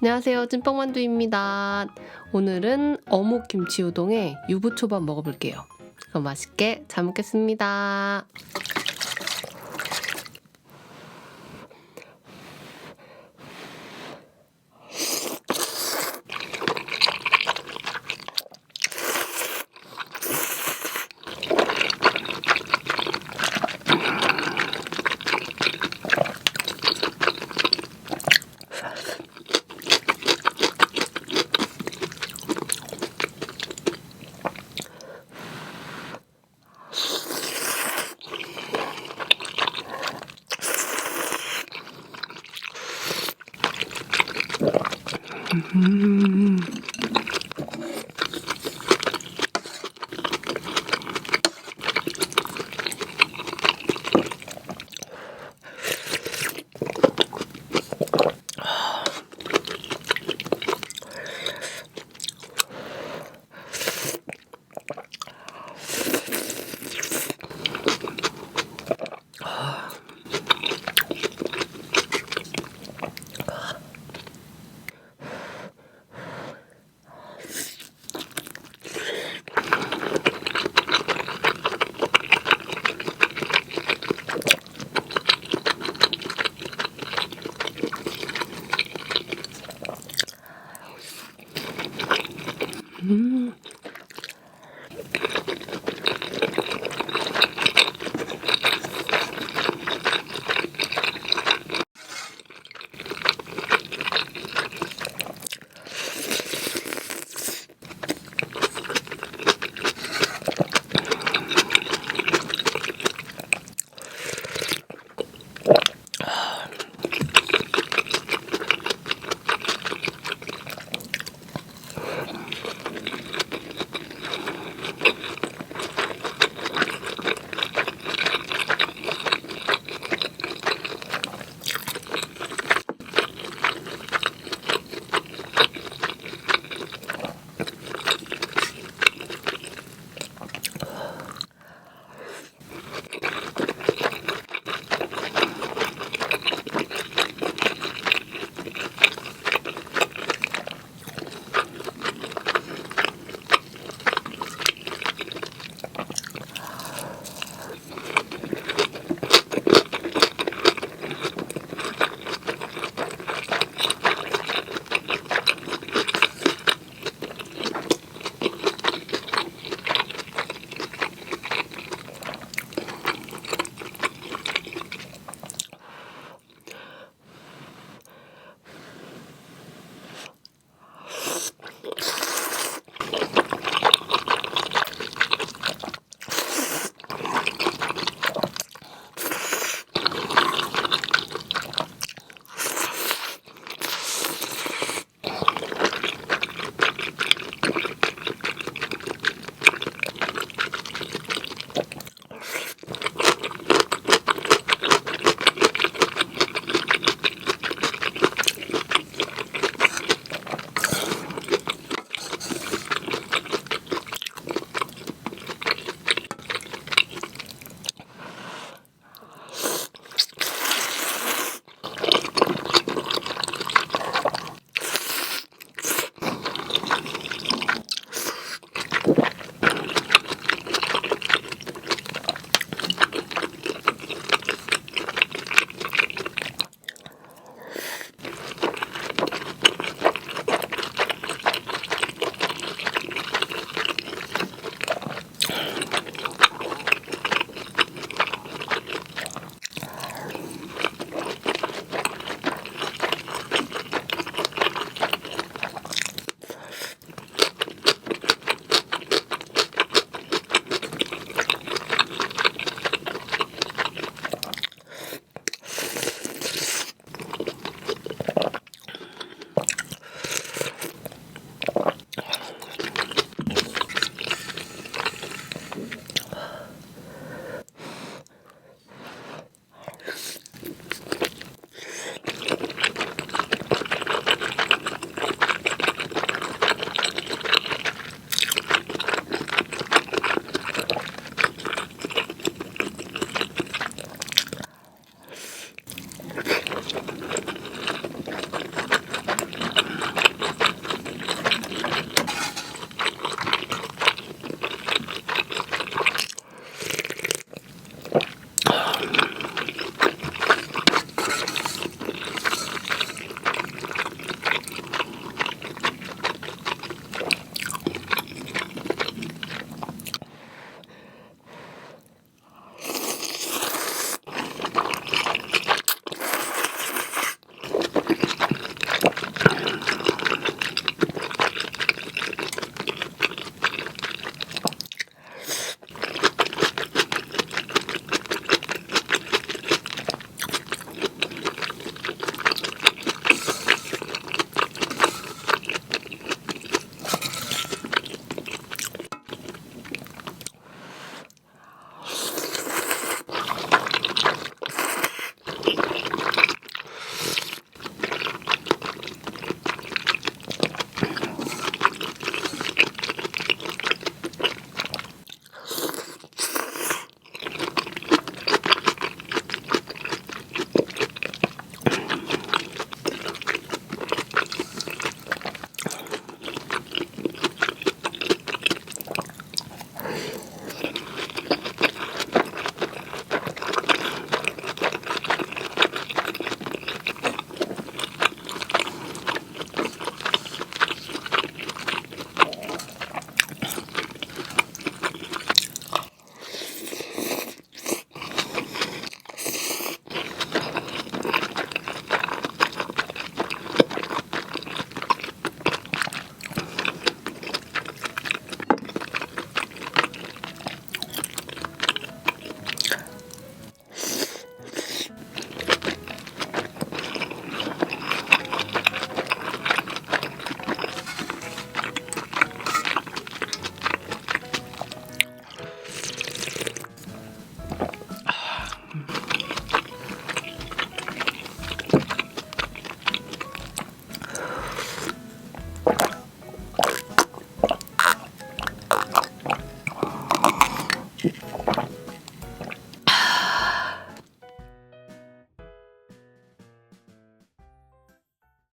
안녕하세요. 찐빵만두입니다. 오늘은 어묵 김치 우동에 유부초밥 먹어볼게요. 그럼 맛있게 잘 먹겠습니다. Mm-hmm.